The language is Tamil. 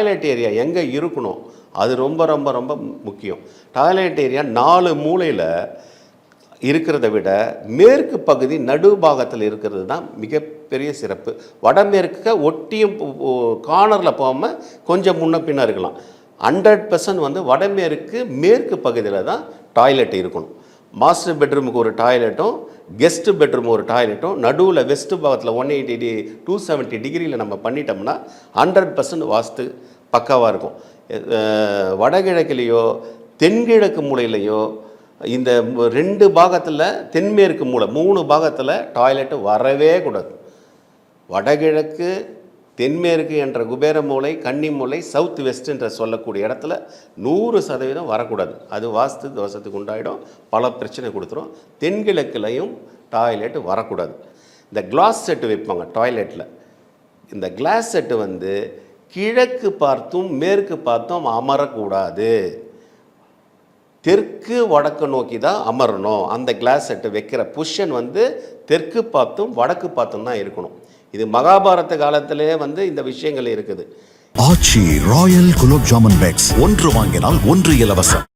டாய்லெட் ஏரியா எங்கே இருக்கணும்? அது ரொம்ப ரொம்ப ரொம்ப முக்கியம். டாய்லெட் ஏரியா நாலு மூலையில் இருக்கிறத விட மேற்கு பகுதி நடுபாகத்தில் இருக்கிறது தான் மிகப்பெரிய சிறப்பு. வடமேற்க ஒட்டியும் கார்னரில் போகாமல் கொஞ்சம் முன்ன பின்ன இருக்கலாம். ஹண்ட்ரட் பர்சன்ட் வந்து வடமேற்கு மேற்கு பகுதியில் தான் டாய்லெட் இருக்கணும். மாஸ்டர் பெட்ரூமுக்கு ஒரு டாய்லெட்டும் கெஸ்ட் பெட்ரூம் ஒரு டாய்லெட்டும் நடுவில் வெஸ்ட் பாகத்தில் ஒன் எயிட்டி டி டூ செவன்ட்டி டிகிரியில் நம்ம பண்ணிட்டோம்னா ஹண்ட்ரட் பர்சன்ட் வாஸ்து. பக்காவாக இருக்கும். வடகிழக்குலேயோ தென்கிழக்கு மூலையிலையோ இந்த ரெண்டு பாகத்தில் தென்மேற்கு மூலை மூணு பாகத்தில் டாய்லெட்டு வரவே கூடாது. வடகிழக்கு தென்மேற்கு என்ற குபேர மூலை கன்னி மூலை சவுத் வெஸ்ட் என்ற சொல்லக்கூடிய இடத்துல நூறு சதவீதம் வரக்கூடாது. அது வாஸ்து தோஷத்துக்கு உண்டாயிடும் பல பிரச்சனை கொடுத்துரும். தென்கிழக்குலையும் டாய்லெட் வரக்கூடாது. இந்த கிளாஸ் செட்டு வைப்பாங்க டாய்லெட்டில் இந்த கிளாஸ் செட்டு வந்து கிழக்கு பார்த்தும் மேற்கு பார்த்தும் அமரக்கூடாது. தெற்கு வடக்கு நோக்கி தான் அமரணும். அந்த கிளாஸ் செட்டு வைக்கிற பொசிஷன் வந்து தெற்கு பார்த்தும் வடக்கு பார்த்தும் தான் இருக்கணும். இது மகாபாரத காலத்திலே வந்து இந்த விஷயங்கள் இருக்குது. Aachi royal gulab jamun packs. ஒன்று வாங்கினால் ஒன்று இலவசம்.